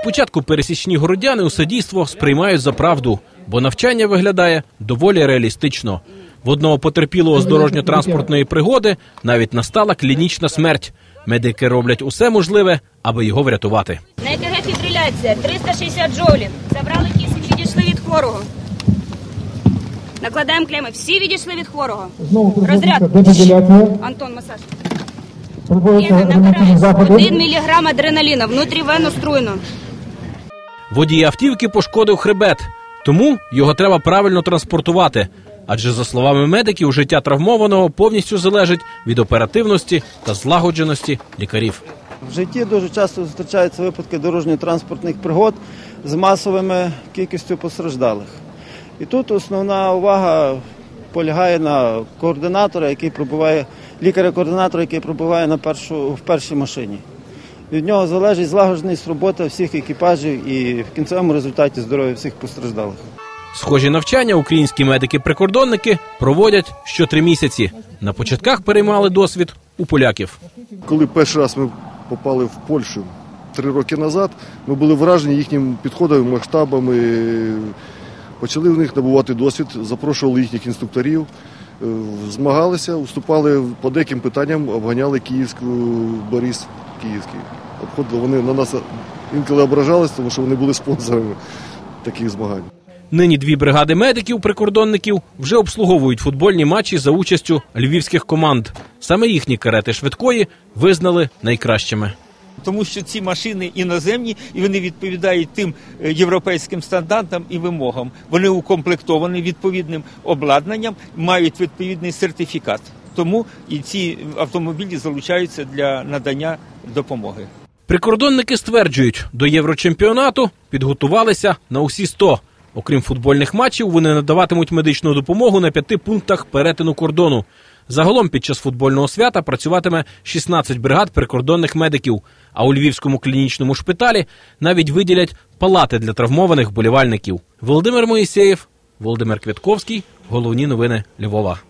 Спочатку пересічні городяни усе дійство сприймають за правду, бо навчання виглядає доволі реалістично. В одного потерпілого з дорожньо-транспортної пригоди навіть настала клінічна смерть. Медики роблять усе можливе, аби його врятувати. На ЕКГ фібриляція 360 джоулів. Забрали кисень, відійшли від хворого. Накладаємо клеми. Всі відійшли від хворого. Розряд. Антон, масаж. Заходи. 1 мг адреналіна, внутрівенно струйно. Водій автівки пошкодив хребет, тому його треба правильно транспортувати. Адже, за словами медиків, життя травмованого повністю залежить від оперативності та злагодженості лікарів. В житті дуже часто зустрічаються випадки дорожньо-транспортних пригод з масовими кількістю постраждалих. І тут основна увага полягає на координатора, який пробуває, лікаря-координатора, який пробуває на першу, в першій машині. Від нього залежить злагодженість роботи всіх екіпажів і в кінцевому результаті здоров'я всіх постраждалих. Схожі навчання українські медики-прикордонники проводять що три місяці. На початках переймали досвід у поляків. Коли перший раз ми попали в Польщу три роки назад, ми були вражені їхнім підходом, масштабами. Почали в них набувати досвід, запрошували їхніх інструкторів, е, змагалися, уступали по деяким питанням, обганяли Київську Борис Київський. Обходили вони на нас інколи ображались, тому що вони були спонсорами таких змагань. Нині дві бригади медиків-прикордонників вже обслуговують футбольні матчі за участю львівських команд. Саме їхні карети швидкої визнали найкращими. тому що ці машини іноземні і вони відповідають тим е, європейським стандартам і вимогам. Вони укомплектовані відповідним обладнанням, мають відповідний сертифікат. Тому і ці автомобілі залучаються для надання допомоги. Прикордонники стверджують, до єврочемпіонату підготувалися на усі 100. Окрім футбольних матчів, вони надаватимуть медичну допомогу на п'яти пунктах перетину кордону. Загалом під час футбольного свята працюватиме 16 бригад прикордонних медиків. А у львівському клінічному шпиталі навіть виділять палати для травмованих вболівальників. Володимир Моїсеєв, Володимир Квятковський. Головні новини Львова.